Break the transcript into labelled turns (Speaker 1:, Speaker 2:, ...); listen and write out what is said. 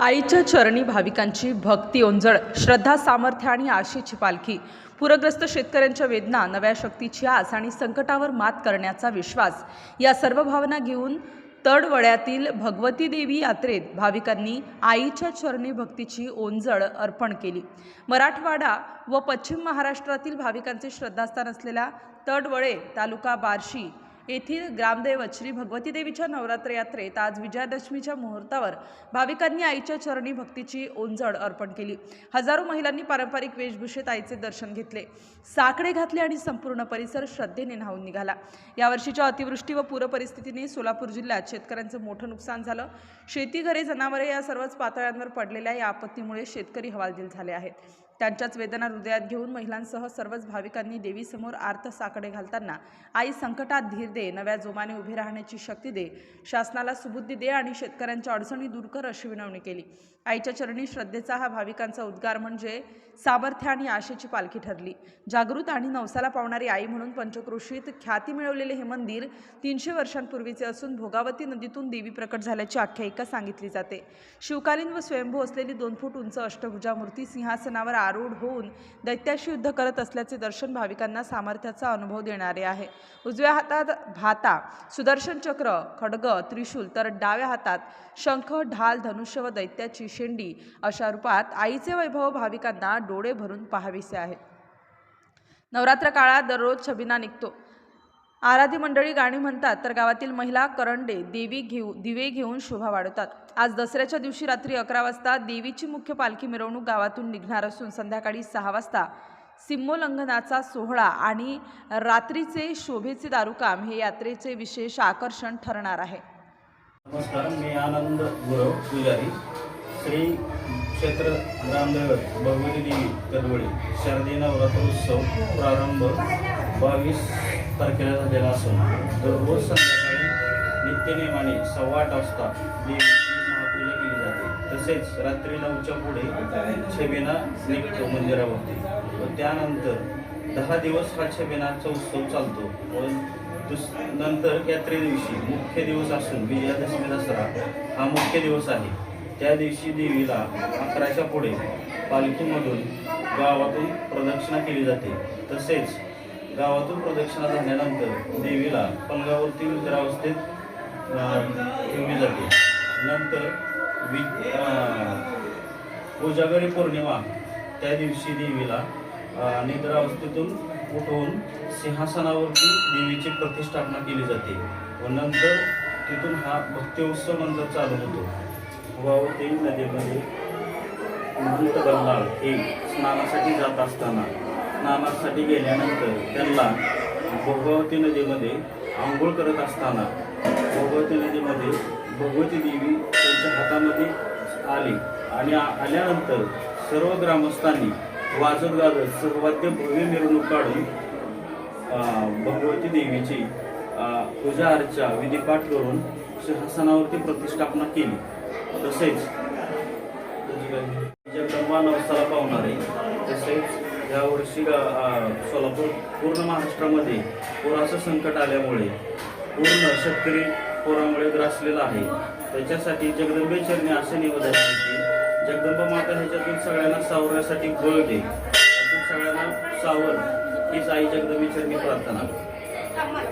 Speaker 1: आईच्या चरणी भाविकांची भक्ती ओंजळ श्रद्धा सामर्थ्य आणि आशेची पालखी. पूरग्रस्त शेतकऱ्यांच्या वेदना नव्या शक्तीची आस आणि संकटावर मात करण्याचा विश्वास या सर्व भावना घेऊन तडवळ्यातील भगवती देवी यात्रेत भाविकांनी आईच्या चरणी भक्तीची ओंजळ अर्पण केली. मराठवाडा व पश्चिम महाराष्ट्रातील भाविकांचे श्रद्धास्थान असलेल्या तडवळे तालुका बार्शी येथील ग्रामदैवत श्री भगवती देवीच्या नवरात्र यात्रेत आज विजयादशमीच्या मुहूर्तावर भाविकांनी आईच्या चरणी भक्तीची ओंजळ अर्पण केली. हजारो महिलांनी पारंपरिक वेशभूषेत आईचे दर्शन घेतले. साकडे घातले आणि संपूर्ण परिसर श्रद्धेने न्हावून निघाला. यावर्षीच्या अतिवृष्टी व पूरपरिस्थितीने सोलापूर जिल्ह्यात शेतकऱ्यांचं मोठं नुकसान झालं. शेती घरे जनावरे या सर्वच पातळ्यांवर पडलेल्या या आपत्तीमुळे शेतकरी हवालदिल झाले आहेत. त्यांच्याच वेदना हृदयात घेऊन महिलांसह सर्वच भाविकांनी देवीसमोर आर्त साकडे घालताना आई संकटात धीर दे नव्या जोमाने उभी राहण्याची शक्ती दे शासनाला सुबुद्धी दे आणि शेतकऱ्यांच्या अडचणी दूर कर अशी विनवणी केली. आईच्या चरणी श्रद्धेचा हा भाविकांचा उद्गार म्हणजे सामर्थ्य आणि आशेची पालखी ठरली. जागृत आणि नवसाला पावणारी आई म्हणून पंचक्रोशीत ख्याती मिळवलेले हे मंदिर तीनशे वर्षांपूर्वीचे असून भोगावती नदीतून देवी प्रकट झाल्याची आख्यायिका सांगितली जाते. शिवकालीन व स्वयंभू असलेली दोन फूट उंच अष्टभुजा मूर्ती सिंहासनावर आरूढ होऊन दैत्याशी युद्ध करत असल्याचे दर्शन भाविकांना सामर्थ्याचा अनुभव देणारे आहे. उजव्या हातात भाता सुदर्शन चक्र खडग त्रिशूल तर डाव्या हातात शंख ढाल धनुष्य व दैत्याची शेंडी अशा रूपात आईचे वैभव भाविकांना डोळे भरून पाहावीसे आहेत नवरात्र काळात दररोज छबिना निघतो. आराधी मंडळी गाणी म्हणतात तर गावातील महिला करंडे देवी घेऊ दिवे घेऊन शोभा वाढवतात. आज दसऱ्याच्या दिवशी रात्री अकरा वाजता देवीची मुख्य पालखी मिरवणूक गावातून निघणार असून संध्याकाळी सहा वाजता सिम्मोल्लंघनाचा सोहळा आणि रात्रीचे शोभेचे दारुकाम हे यात्रेचे विशेष आकर्षण ठरणार आहे.
Speaker 2: नमस्कार मी आनंद गुरव पुजारी. श्री क्षेत्र ग्रामदैवत भगवती देवी कदवळी शारदीय नवरात्रोत्सव प्रारंभ बावीस तारखेला झालेला असून दररोज संध्याकाळी नित्यनियमाने सव्वा आठ वाजता देवीची महापूजा केली जाते. तसेच रात्री नऊच्या पुढे छबिना निघतो मंदिरावरती व त्यानंतर दहा दिवस हा छबिनाचा उत्सव चालतो व दुस नंतर यात्रे दिवशी मुख्य दिवस असून विजयादशमी दसरा हा मुख्य दिवस आहे. त्या दिवशी देवीला अकराच्या पुढे पालखीमधून गावातून प्रदक्षिणा केली जाते. तसेच गावातून प्रदक्षिणा झाल्यानंतर देवीला पलंगावरती रुद्रावस्थेत ठेवली जाते. नंतर वि कोजागरी पौर्णिमा त्या दिवशी देवीला निद्रावस्थेतून उठवून सिंहासनावरती देवीची प्रतिष्ठापना केली जाते व नंतर तिथून हा भक्ती उत्सव नंतर चालू होतो. भोगावती नदीमध्ये मृत बल्लाळ हे स्नानासाठी जात असताना स्नानासाठी गेल्यानंतर त्यांना भोगावती नदीमध्ये आंघोळ करत असताना भोगावती नदीमध्ये भगवती देवी त्यांच्या हातामध्ये आली आणि आल्यानंतर सर्व ग्रामस्थांनी वाजत गाजत सहवाद्य भव्य मिरवणूक काढून भगवती देवीची पूजा अर्चा विधिपाठ करून सिंहासनावरती प्रतिष्ठापना केली. तसेच जगदंबा नवसाला पावणारे तसेच यावर्षी वर्षी सोलापूर पूर्ण महाराष्ट्रामध्ये पुराचं संकट आल्यामुळे पूर्ण शेतकरी पुरामुळे ग्रासलेला आहे. त्याच्यासाठी जगदंबेचरणी असे निवेदन आहे की जगदंबा माता ह्याच्यातून सगळ्यांना सावरण्यासाठी बळ दे. सगळ्यांना सावर. हीच आई जगदंबेचरणी प्रार्थना.